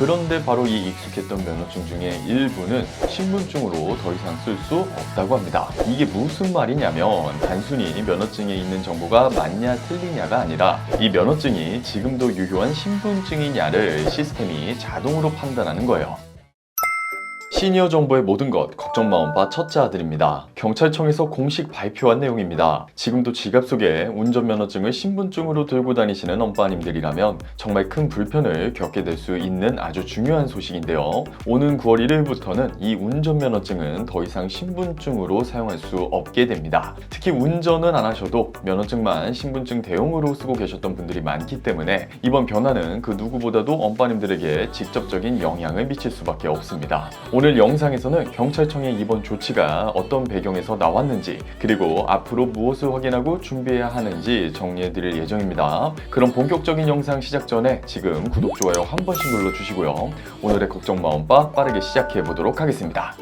그런데 바로 이 익숙했던 면허증 중에 일부는 신분증으로 더 이상 쓸 수 없다고 합니다. 이게 무슨 말이냐면 단순히 면허증에 있는 정보가 맞냐 틀리냐가 아니라 이 면허증이 지금도 유효한 신분증이냐를 시스템이 자동으로 판단하는 거예요. 시니어 정보의 모든 것 걱정 마음바 첫째 아들입니다. 경찰청에서 공식 발표한 내용입니다. 지금도 지갑 속에 운전면허증을 신분증으로 들고 다니시는 엄빠님들이라면 정말 큰 불편을 겪게 될 수 있는 아주 중요한 소식인데요. 오는 9월 1일부터는 이 운전면허증은 더 이상 신분증으로 사용할 수 없게 됩니다. 특히 운전은 안 하셔도 면허증만 신분증 대용으로 쓰고 계셨던 분들이 많기 때문에 이번 변화는 그 누구보다도 엄빠님들에게 직접적인 영향을 미칠 수밖에 없습니다. 오늘 영상에서는 경찰청의 이번 조치가 어떤 배경에서 나왔는지 그리고 앞으로 무엇을 확인하고 준비해야 하는지 정리해 드릴 예정입니다. 그럼 본격적인 영상 시작 전에 지금 구독, 좋아요 한 번씩 눌러주시고요. 오늘의 걱정 마음바 빠르게 시작해 보도록 하겠습니다.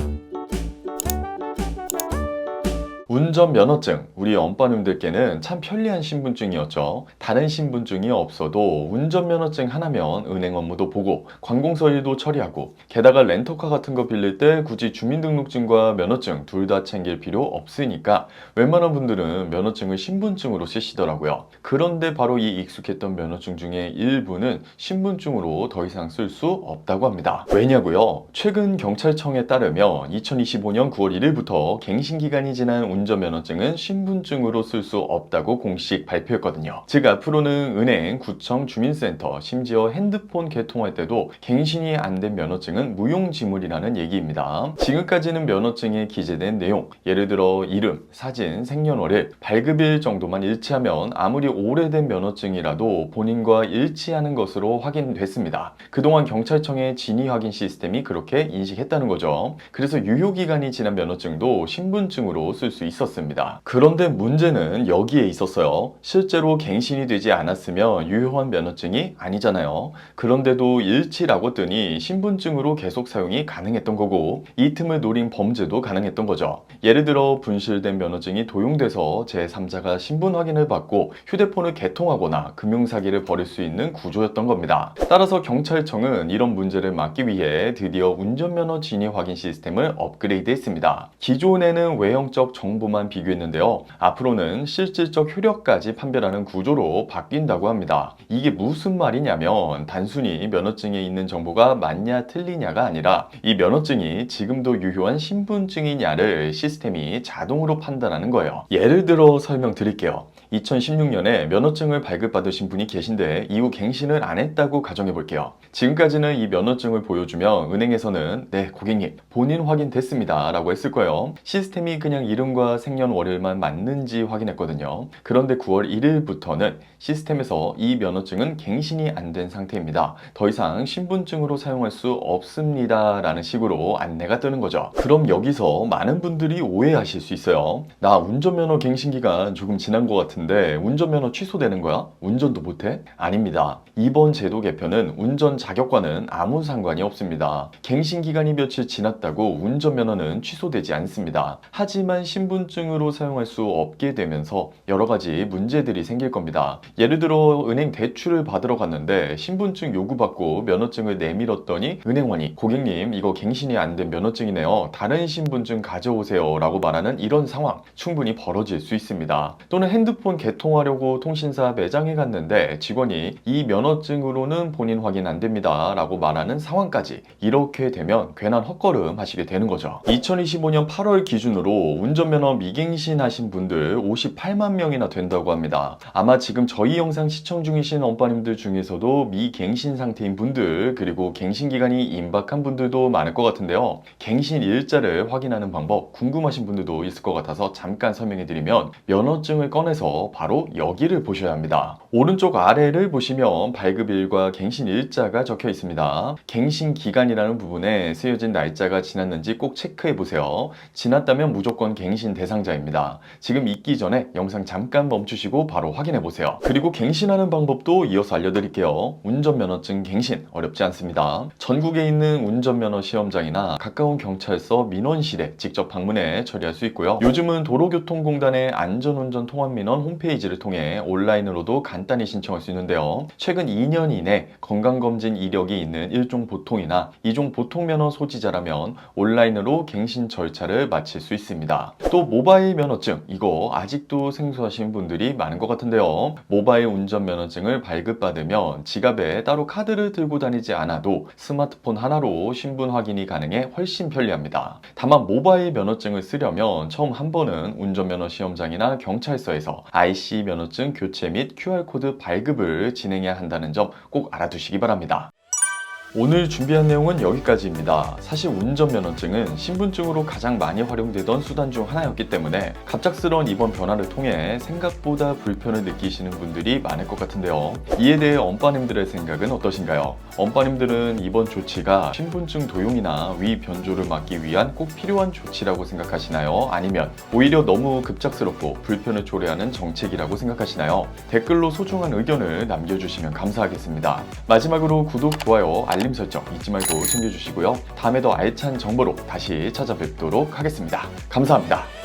운전 면허증, 우리 엄빠님들께는 참 편리한 신분증이었죠. 다른 신분증이 없어도 운전 면허증 하나면 은행 업무도 보고 관공서 일도 처리하고 게다가 렌터카 같은 거 빌릴 때 굳이 주민등록증과 면허증 둘 다 챙길 필요 없으니까 웬만한 분들은 면허증을 신분증으로 쓰시더라고요. 그런데 바로 이 익숙했던 면허증 중에 일부는 신분증으로 더 이상 쓸 수 없다고 합니다. 왜냐고요? 최근 경찰청에 따르면 2025년 9월 1일부터 갱신 기간이 지난 운전 면허증은 신분증으로 쓸 수 없다고 공식 발표했거든요. 즉 앞으로는 은행, 구청, 주민센터, 심지어 핸드폰 개통할 때도 갱신이 안 된 면허증은 무용지물이라는 얘기입니다. 지금까지는 면허증에 기재된 내용, 예를 들어 이름, 사진, 생년월일, 발급일 정도만 일치하면 아무리 오래된 면허증이라도 본인과 일치하는 것으로 확인됐습니다. 그동안 경찰청의 진위 확인 시스템이 그렇게 인식했다는 거죠. 그래서 유효기간이 지난 면허증도 신분증으로 쓸 수 있 었습니다. 그런데 문제는 여기에 있었어요. 실제로 갱신이 되지 않았으면 유효한 면허증이 아니잖아요. 그런데도 일치라고 뜨니 신분증으로 계속 사용이 가능했던 거고 이 틈을 노린 범죄도 가능했던 거죠. 예를 들어 분실된 면허증이 도용돼서 제3자가 신분 확인을 받고 휴대폰을 개통하거나 금융사기를 벌일 수 있는 구조였던 겁니다. 따라서 경찰청은 이런 문제를 막기 위해 드디어 운전면허 진위 확인 시스템을 업그레이드했습니다. 기존에는 외형적 정보만 비교했는데요. 앞으로는 실질적 효력까지 판별하는 구조로 바뀐다고 합니다. 이게 무슨 말이냐면 단순히 면허증에 있는 정보가 맞냐 틀리냐가 아니라 이 면허증이 지금도 유효한 신분증이냐를 시스템이 자동으로 판단하는 거예요. 예를 들어 설명드릴게요. 2016년에 면허증을 발급받으신 분이 계신데 이후 갱신을 안 했다고 가정해 볼게요. 지금까지는 이 면허증을 보여주면 은행에서는 네 고객님 본인 확인 됐습니다 라고 했을 거예요. 시스템이 그냥 이름과 생년월일만 맞는지 확인했거든요. 그런데 9월 1일부터는 시스템에서 이 면허증은 갱신이 안 된 상태입니다. 더 이상 신분증으로 사용할 수 없습니다 라는 식으로 안내가 뜨는 거죠. 그럼 여기서 많은 분들이 오해하실 수 있어요. 나 운전면허 갱신 기간 조금 지난 것 같은데 운전면허 취소되는 거야? 운전도 못해? 아닙니다. 이번 제도 개편은 운전 자격과는 아무 상관이 없습니다. 갱신 기간이 며칠 지났다고 운전면허는 취소되지 않습니다. 하지만 신분증으로 사용할 수 없게 되면서 여러 가지 문제들이 생길 겁니다. 예를 들어 은행 대출을 받으러 갔는데 신분증 요구받고 면허증을 내밀었더니 은행원이 고객님 이거 갱신이 안 된 면허증이네요. 다른 신분증 가져오세요 라고 말하는 이런 상황 충분히 벌어질 수 있습니다. 또는 핸드폰 개통하려고 통신사 매장에 갔는데 직원이 이 면허증으로는 본인 확인 안 됩니다 라고 말하는 상황까지 이렇게 되면 괜한 헛걸음 하시게 되는 거죠. 2025년 8월 기준으로 운전면허 미갱신 하신 분들 58만 명이나 된다고 합니다. 아마 지금 저희 영상 시청 중이신 엄빠님들 중에서도 미갱신 상태인 분들 그리고 갱신 기간이 임박한 분들도 많을 것 같은데요. 갱신 일자를 확인하는 방법 궁금하신 분들도 있을 것 같아서 잠깐 설명해 드리면 면허증을 꺼내서 바로 여기를 보셔야 합니다. 오른쪽 아래를 보시면 발급일과 갱신 일자가 적혀 있습니다. 갱신 기간이라는 부분에 쓰여진 날짜가 지났는지 꼭 체크해 보세요. 지났다면 무조건 갱신 대상자입니다. 지금 있기 전에 영상 잠깐 멈추시고 바로 확인해 보세요. 그리고 갱신하는 방법도 이어서 알려드릴게요. 운전면허증 갱신 어렵지 않습니다. 전국에 있는 운전면허 시험장이나 가까운 경찰서 민원실에 직접 방문해 처리할 수 있고요. 요즘은 도로교통공단의 안전운전 통합민원 홈페이지를 통해 온라인으로도 간단히 신청할 수 있는데요. 최근 2년 이내 건강검진 이력이 있는 일종 보통이나 이종 보통 면허 소지자라면 온라인으로 갱신 절차를 마칠 수 있습니다. 또 모바일 면허증 이거 아직도 생소하신 분들이 많은 것 같은데요. 모바일 운전 면허증을 발급받으면 지갑에 따로 카드를 들고 다니지 않아도 스마트폰 하나로 신분 확인이 가능해 훨씬 편리합니다. 다만 모바일 면허증을 쓰려면 처음 한 번은 운전면허 시험장이나 경찰서에서 IC 면허증 교체 및 QR코드 발급을 진행해야 한다는 점 꼭 알아두시기 바랍니다. 오늘 준비한 내용은 여기까지입니다. 사실 운전면허증은 신분증으로 가장 많이 활용되던 수단 중 하나였기 때문에 갑작스러운 이번 변화를 통해 생각보다 불편을 느끼시는 분들이 많을 것 같은데요. 이에 대해 엄빠님들의 생각은 어떠신가요? 엄빠님들은 이번 조치가 신분증 도용이나 위 변조를 막기 위한 꼭 필요한 조치라고 생각하시나요? 아니면 오히려 너무 급작스럽고 불편을 초래하는 정책이라고 생각하시나요? 댓글로 소중한 의견을 남겨주시면 감사하겠습니다. 마지막으로 구독, 좋아요, 알림 설정 잊지 말고 챙겨주시고요. 다음에 더 알찬 정보로 다시 찾아뵙도록 하겠습니다. 감사합니다.